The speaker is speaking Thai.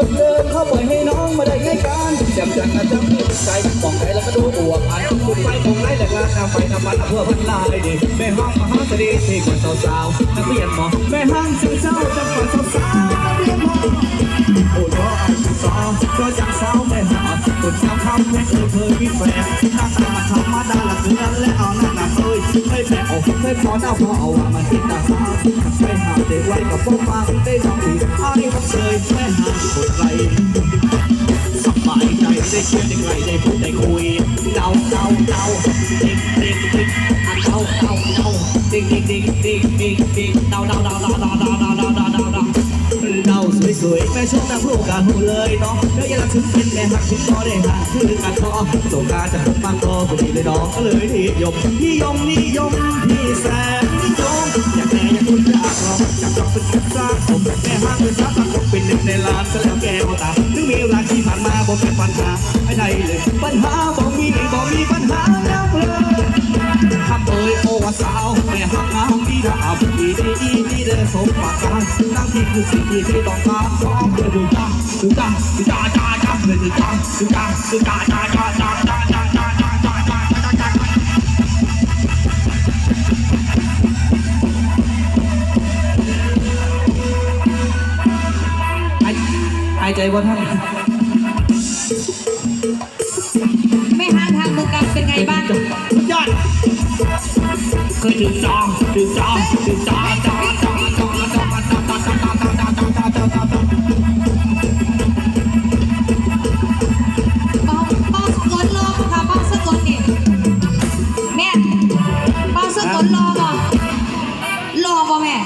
คนเดิมเขาปล่อยให้น้องมาได้ไงกันจำจังนะจำที่ใจมองไปแล้วก็ดูอวบอันคุณไปตรงไหนแหลกลานนำไปนำมันเพื่อพันลายดิแม่ห้องมหาเสน่ห์ที่คนสาวๆนักเรียนหมอแม่ห้างเจ้าเจ้าจังหวัดสาวๆเรียนหมอโอ้ยก็ไอ้สาวก็ยังสาวแม่หาคนจำคำไม่เคยเคยมีแฟนหน้าตาธรรมดาละเกินและเอาหน้าหนาเคยไม่แพ้ออกไม่พอหน้าพอเอาว่ามันติดตาสาวไปหาเด็กไว้กับพวกฟังได้ทำ ดีอ้ายผมเคยแม่หาคนไรสบายใจได้เชียร์ได้ไกลได้พูดได้คุยเดาเดาเดาติ๊กติ๊กติ๊กอันเดาเดาเดาติ๊กติ๊กติ๊กติ๊กติ๊กติ๊กเดาเดาเดาเดาเดาเดาเดาเดาเดาเดาเดาเดาสวยๆแม่ชอบตาพูกันหูเลยเนาะแล้วยังรักถึงเป็นแม่หักถึงก็ได้หักคือกันเนาะสงการจะพบมันก็พอดีเลยน้องก็เลยนิยมนิยมนิยมพี่แสน ปัญหาให้ใดเลยปัญหาบ่มีบ่มีปัญหาแล้วเลยทำเอ่ยโอว่าสาวแม่หักงามดีดาบดีดีดีดีเด้อสมปรารถนาตั้งที่คือสิ่งที่ที่ต้องการสองเพื่อดูจ้าดูจ้าดูจ้าจ้าจ้าเพื่อดูจ้าดูจ้าดูจ้าจ้าจ้าจ้าจ้าจ้าจ้าจ้าจ้าจ้าจ้าจ้าไอ้ไอ้ใจว่าท่าน คือจุดจองจุดจองจุดจองจองจองจองจองจองจองจองจองจองจองจองจองจองจองแม่